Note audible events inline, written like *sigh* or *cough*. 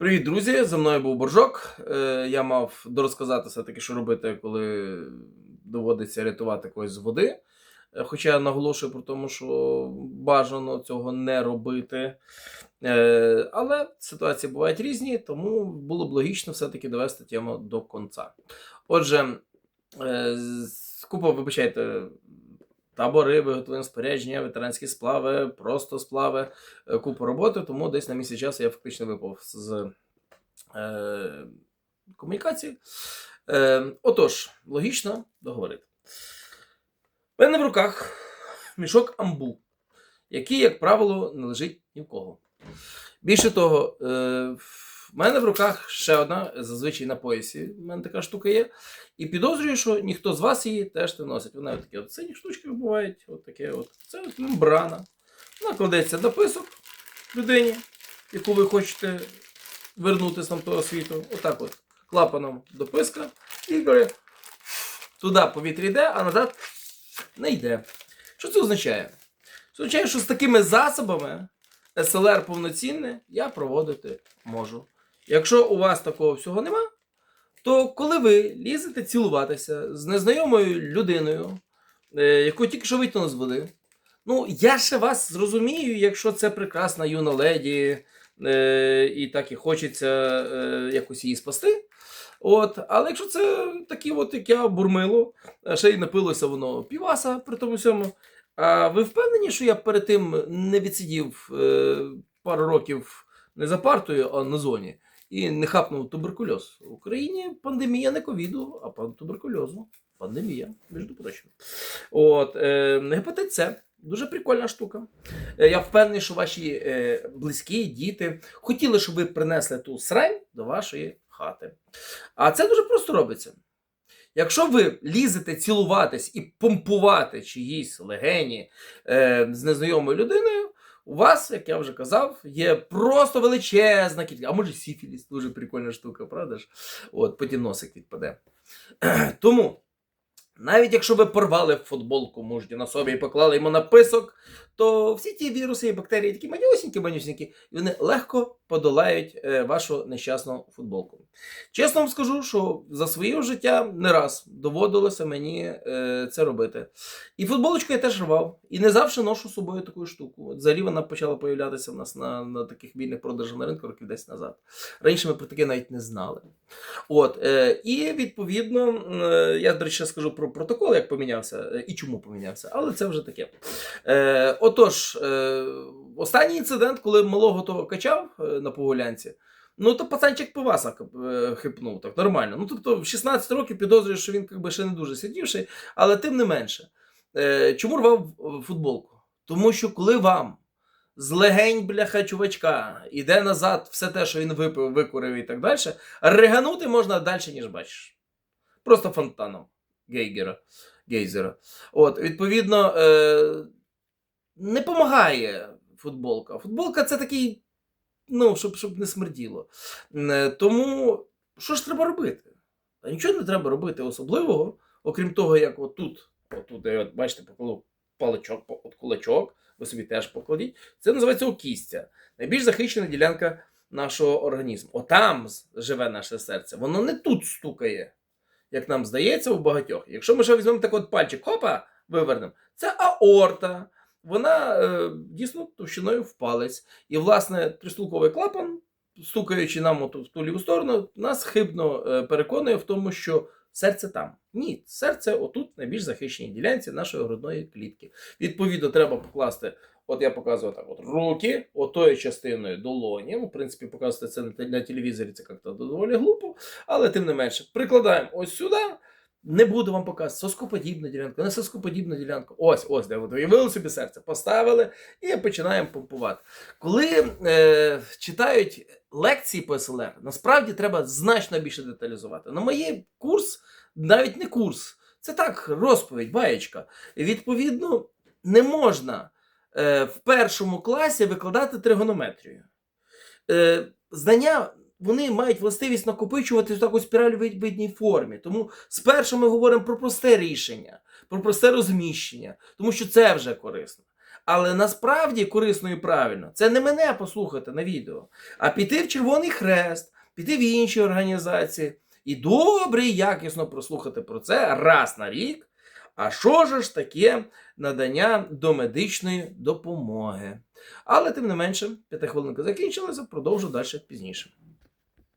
Привіт, друзі! За мною був Боржок. Е, Я мав дорозказати все-таки, що робити, коли доводиться рятувати когось з води. Е, Хоча я наголошую про тому, що бажано цього не робити. Е, Але ситуації бувають різні, тому було б логічно все-таки довести тему до кінця. Отже, купа, вибачайте, табори, виготовлення спорядження, ветеранські сплави, просто сплави, е, купу роботи, тому десь на місяць часу я фактично випав з е, комунікації. Е, отож, логічно договорити. У мене в руках мішок амбу, який, як правило, не лежить ні в кого. Більше того, е, в мене в руках ще одна, зазвичай на поясі. У мене така штука є. І підозрюю, що ніхто з вас її теж не носить. Вона такі от сині штучки бувають. От таке от. Це от мембрана. Вона кладеться до писок людині, яку ви хочете вернути з того світу. Отак от. Клапаном до писка. І говорить, туди повітря йде, а назад не йде. Що це означає? Це означає, що з такими засобами СЛР повноцінне я проводити можу. Якщо у вас такого всього нема, то коли ви лізете цілуватися з незнайомою людиною, е, яку тільки що витягнули з води, ну я ще вас зрозумію, якщо це прекрасна юна леді, е, і так і хочеться е, якось її спасти. От, але якщо це такі, от, як я бурмило, ще й напилося воно піваса при тому всьому. А ви впевнені, що я перед тим не відсидів е, пару років не за партою, а на зоні, і не хапнув туберкульоз? В Україні пандемія не ковіду, а туберкульозу. Пандемія, між прочим. От, е, гепатит С. Дуже прикольна штука. Е, Я впевнений, що ваші е, близькі, діти хотіли, щоб ви принесли ту срань до вашої хати. А це дуже просто робиться. Якщо ви лізете цілуватись і помпувати чиїсь легені е, з незнайомою людиною, у вас, як я вже казав, є просто величезна кількість, а може сіфіліс, дуже прикольна штука, правда ж? От, потім носик відпаде. *clears throat* Тому, навіть якщо ви порвали футболку мужді на собі і поклали йому написок, то всі ті віруси і бактерії такі манюсінькі, манюсінькі, і вони легко подолають е, вашу нещасну футболку. Чесно вам скажу, що за своє життя не раз доводилося мені е, це робити. І футболочку я теж рвав, і не завжди ношу з собою таку штуку. Взагалі вона почала появлятися в нас на, на таких вільних продажах на ринку років 10 назад. Раніше ми про таке навіть не знали. От, е, і відповідно, я, до речі, скажу про протокол, як помінявся е, і чому помінявся, але це вже таке. Е, отож, е, останній інцидент, коли малого того качав е, на погулянці, ну то пацанчик пиваса е, хипнув так нормально. Ну тобто в 16 років підозрює, що він якби ще не дуже сидівший, але тим не менше. Е, чому рвав футболку? Тому що коли вам з легень бляха чувачка іде назад все те, що він випив, викурив і так далі, риганути можна далі, ніж бачиш. Просто фонтаном Гейгера. Гейзера. От, відповідно, е, не допомагає футболка. Футболка це такий, ну, щоб, щоб не смерділо. Е, Тому що ж треба робити? Та нічого не треба робити особливого, окрім того, як отут, отут, де, от, бачите, поколов паличок, от кулачок, ви собі теж покладіть. Це називається окістя. Найбільш захищена ділянка нашого організму. Отам живе наше серце. Воно не тут стукає, як нам здається, у багатьох. Якщо ми ще візьмемо так от пальчик, хопа, вивернемо, це аорта. Вона е, дійсно товщиною в палець. І, власне, тристулковий клапан, стукаючи нам от в ту ліву сторону, нас хибно е, переконує в тому, що серце там. Ні, серце отут, на більш захищеній ділянці нашої грудної клітки. Відповідно, треба покласти, от я показую так: от руки, отою частиною долоні. Ну, в принципі, показувати це на те- телевізорі, це як-то доволі глупо, але тим не менше, прикладаємо ось сюди. Не буду вам показувати соскоподібна ділянка, не соскоподібна ділянка. Ось, ось, де ви уявили собі серце, поставили і починаємо помпувати. Коли е, читають лекції по СЛР, насправді треба значно більше деталізувати. На моїй курс, навіть не курс, це так, розповідь, баєчка. Відповідно, не можна в першому класі викладати тригонометрію. Е, знання вони мають властивість накопичувати в таку спіральвидній формі. Тому спершу ми говоримо про просте рішення, про просте розміщення, тому що це вже корисно. Але насправді корисно і правильно це не мене послухати на відео, а піти в Червоний Хрест, піти в інші організації і добре і якісно прослухати про це раз на рік. А що ж таке надання домедичної допомоги? Але тим не менше, п'ятихвилинка закінчилася, продовжу далі пізніше.